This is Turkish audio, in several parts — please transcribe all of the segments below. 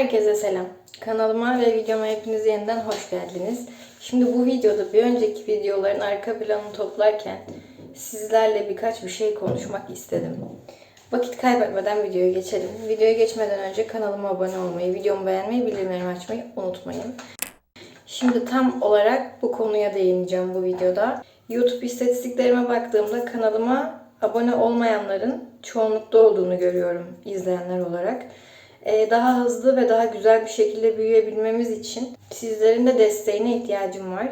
Herkese selam. Kanalıma ve videoma hepiniz yeniden hoş geldiniz. Şimdi bu videoda bir önceki videoların arka planını toplarken sizlerle birkaç bir şey konuşmak istedim. Vakit kaybetmeden videoya geçelim. Videoya geçmeden önce kanalıma abone olmayı, videomu beğenmeyi, bildirimlerimi açmayı unutmayın. Şimdi tam olarak bu konuya değineceğim bu videoda. YouTube istatistiklerime baktığımda kanalıma abone olmayanların çoğunlukta olduğunu görüyorum izleyenler olarak. Ee, daha hızlı ve daha güzel bir şekilde büyüyebilmemiz için sizlerin de desteğine ihtiyacım var.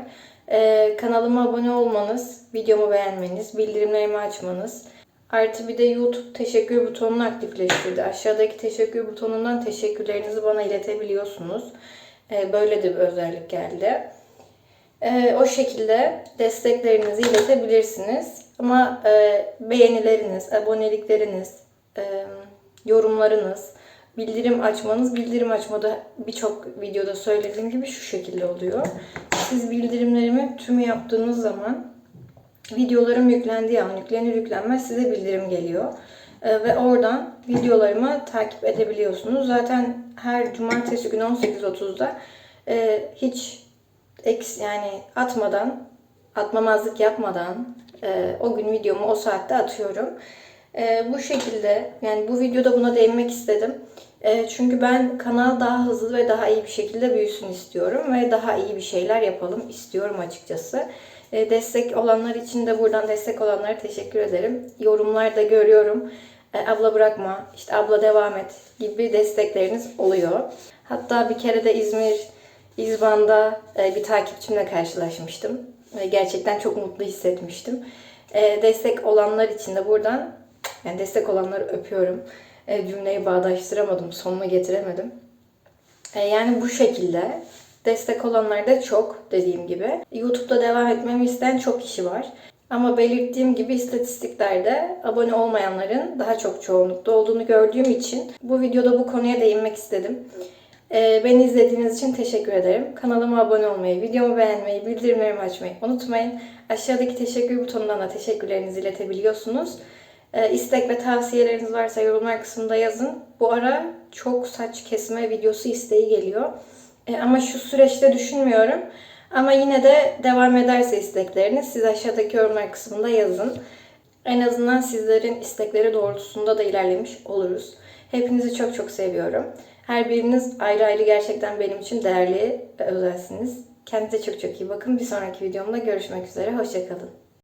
Ee, kanalıma abone olmanız, videomu beğenmeniz, bildirimlerimi açmanız, Artı bir de YouTube teşekkür butonunu aktifleştirdi. Aşağıdaki teşekkür butonundan teşekkürlerinizi bana iletebiliyorsunuz. Ee, Böyle de bir özellik geldi. O şekilde desteklerinizi iletebilirsiniz. Ama e, beğenileriniz, abonelikleriniz, e, yorumlarınız, bildirim açmanız, bildirim açmada birçok videoda söylediğim gibi şu şekilde oluyor. Siz bildirimlerimi tümü yaptığınız zaman videolarım yüklendiği an yüklenir yüklenmez size bildirim geliyor. Ee, ve oradan videolarımı takip edebiliyorsunuz. Zaten her cumartesi günü 18.30'da e, hiç eks yani atmadan, atmamazlık yapmadan e, o gün videomu o saatte atıyorum. E, bu şekilde yani bu videoda buna değinmek istedim. E, çünkü ben kanal daha hızlı ve daha iyi bir şekilde büyüsün istiyorum ve daha iyi bir şeyler yapalım istiyorum açıkçası. E, destek olanlar için de buradan destek olanlara teşekkür ederim. Yorumlarda görüyorum. E, abla bırakma, işte abla devam et gibi destekleriniz oluyor. Hatta bir kere de İzmir, İzban'da e, bir takipçimle karşılaşmıştım. Ve gerçekten çok mutlu hissetmiştim. E, destek olanlar için de buradan, yani destek olanları öpüyorum. E, cümleyi bağdaştıramadım, sonuna getiremedim. E, yani bu şekilde destek olanlar da çok dediğim gibi. YouTube'da devam etmemi isteyen çok kişi var. Ama belirttiğim gibi istatistiklerde abone olmayanların daha çok çoğunlukta olduğunu gördüğüm için bu videoda bu konuya değinmek istedim. Ee, beni izlediğiniz için teşekkür ederim. Kanalıma abone olmayı, videomu beğenmeyi, bildirimlerimi açmayı unutmayın. Aşağıdaki teşekkür butonundan da teşekkürlerinizi iletebiliyorsunuz. Ee, istek ve tavsiyeleriniz varsa yorumlar kısmında yazın. Bu ara çok saç kesme videosu isteği geliyor. Ee, ama şu süreçte düşünmüyorum. Ama yine de devam ederse istekleriniz siz aşağıdaki yorumlar kısmında yazın. En azından sizlerin istekleri doğrultusunda da ilerlemiş oluruz. Hepinizi çok çok seviyorum. Her biriniz ayrı ayrı gerçekten benim için değerli ve özelsiniz. Kendinize çok çok iyi bakın. Bir sonraki videomda görüşmek üzere. Hoşçakalın.